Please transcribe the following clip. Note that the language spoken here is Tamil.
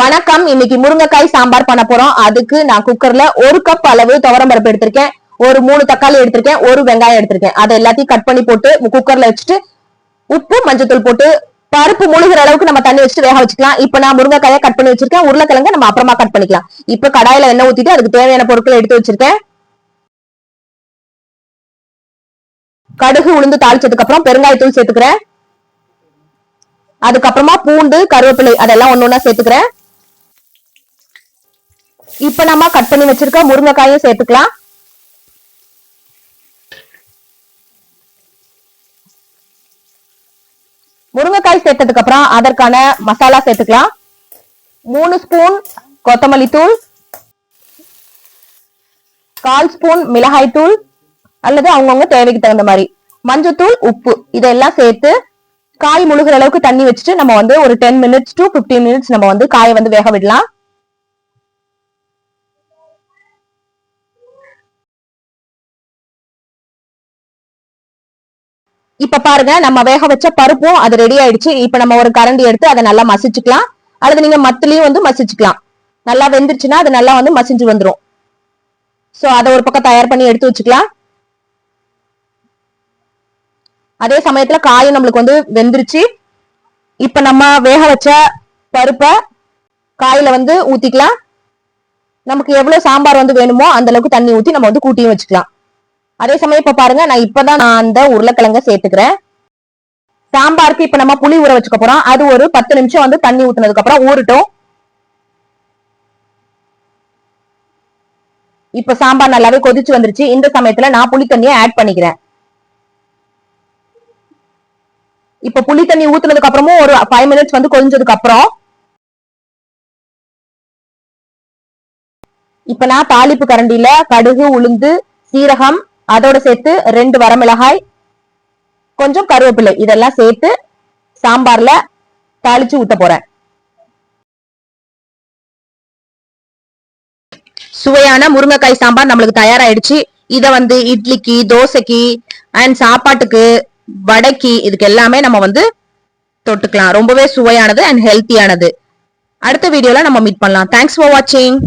வணக்கம். இன்னைக்கு முருங்கைக்காய் சாம்பார் பண்ண போறோம். அதுக்கு நான் குக்கர்ல ஒரு கப் அளவு துவரம் பருப்பு எடுத்திருக்கேன். ஒரு மூணு தக்காளி எடுத்திருக்கேன். ஒரு வெங்காயம் எடுத்திருக்கேன். அதை எல்லாத்தையும் கட் பண்ணி போட்டு குக்கர்ல வச்சுட்டு உப்பு மஞ்சத்தூள் போட்டு பருப்பு முழுகிற அளவுக்கு நம்ம தண்ணி வச்சுட்டு வேக வச்சுக்கலாம். இப்ப நான் முருங்கைக்காயை கட் பண்ணி வச்சிருக்கேன். உருளைக்கிழங்க நம்ம அப்புறமா கட் பண்ணிக்கலாம். இப்ப கடாயில எண்ணெய் ஊத்திட்டு அதுக்கு தேவையான பொருட்களை எடுத்து வச்சிருக்கேன். கடுகு உளுந்து தாளிச்சதுக்கு அப்புறம் பெருங்காயத்தூள் சேர்த்துக்கிறேன். அதுக்கப்புறமா பூண்டு கருவேப்பிலை அதெல்லாம் ஒன்னொன்னா சேர்த்துக்கிறேன். இப்ப நம்ம கட் பண்ணி வச்சிருக்க முருங்கைக்காயும் சேர்த்துக்கலாம். முருங்கைக்காய் சேர்த்ததுக்கு அப்புறம் அதற்கான மசாலா சேர்த்துக்கலாம். மூணு ஸ்பூன் கொத்தமல்லி தூள் கால் ஸ்பூன் மிளகாய் தூள் அல்லது அவங்கவுங்க தேவைக்கு தகுந்த மாதிரி. மஞ்சத்தூள் உப்பு இதெல்லாம் சேர்த்து காய் முழுகிற அளவுக்கு தண்ணி வச்சுட்டு நம்ம வந்து ஒரு ten minutes to fifteen minutes நம்ம வந்து காயை வந்து வேக விடலாம். இப்ப பாருங்க நம்ம வேக வச்ச பருப்பும் அது ரெடி ஆயிடுச்சு. இப்ப நம்ம ஒரு கரண்டி எடுத்து அதை நல்லா மசிச்சுக்கலாம். அல்லது நீங்க மத்திலையும் வந்து மசிச்சுக்கலாம். நல்லா வெந்துருச்சுன்னா அது நல்லா வந்து மசிஞ்சு வந்துடும் சோ அதை ஒரு பக்கம் தயார் பண்ணி எடுத்து வச்சுக்கலாம். அதே சமயத்துல காயும் நம்மளுக்கு வந்து வெந்துருச்சு. இப்ப நம்ம வேக வச்ச பருப்பை காயில வந்து ஊத்திக்கலாம். நமக்கு எவ்வளவு சாம்பார் வந்து வேணுமோ அந்த அளவுக்கு தண்ணி ஊத்தி நம்ம வந்து கூட்டியும் வச்சுக்கலாம். அதே சமயம் இப்ப பாருங்க நான் இப்பதான் நான் அந்த உருளைக்கிழங்க சேர்த்துக்கிறேன். சாம்பாருக்கு இப்ப நம்ம புளி ஊற வச்சுக்க போறோம். அது ஒரு பத்து நிமிஷம் வந்து தண்ணி ஊத்துனதுக்கு அப்புறம் ஊறட்டும். இப்ப சாம்பார் நல்லாவே கொதிச்சு வந்துருச்சு. இந்த சமயத்துல நான் புளி தண்ணியை ஆட் பண்ணிக்கிறேன். இப்ப புளி தண்ணி ஊத்துனதுக்கு அப்புறமும் ஒரு ஃபைவ் மினிட்ஸ் வந்து கொதிஞ்சதுக்கு அப்புறம் இப்ப நான் தாளிப்பு கரண்டியில கடுகு உளுந்து சீரகம் அதோட சேர்த்து ரெண்டு வரமிளகாய் கொஞ்சம் கருவேப்பிலை. இதெல்லாம் சேர்த்து சாம்பார்ல தாளிச்சு ஊத்த போறேன். சுவையான முருங்கைக்காய் சாம்பார் நம்மளுக்கு தயாராயிடுச்சு. இத வந்து இட்லிக்கு தோசைக்கு அண்ட் சாப்பாட்டுக்கு வடைக்கு இதுக்கு எல்லாமே நம்ம வந்து தொட்டுக்கலாம். ரொம்பவே சுவையானது அண்ட் ஹெல்த்தியானது அடுத்த வீடியோல நம்ம மீட் பண்ணலாம். தேங்க்ஸ் ஃபார் வாட்சிங்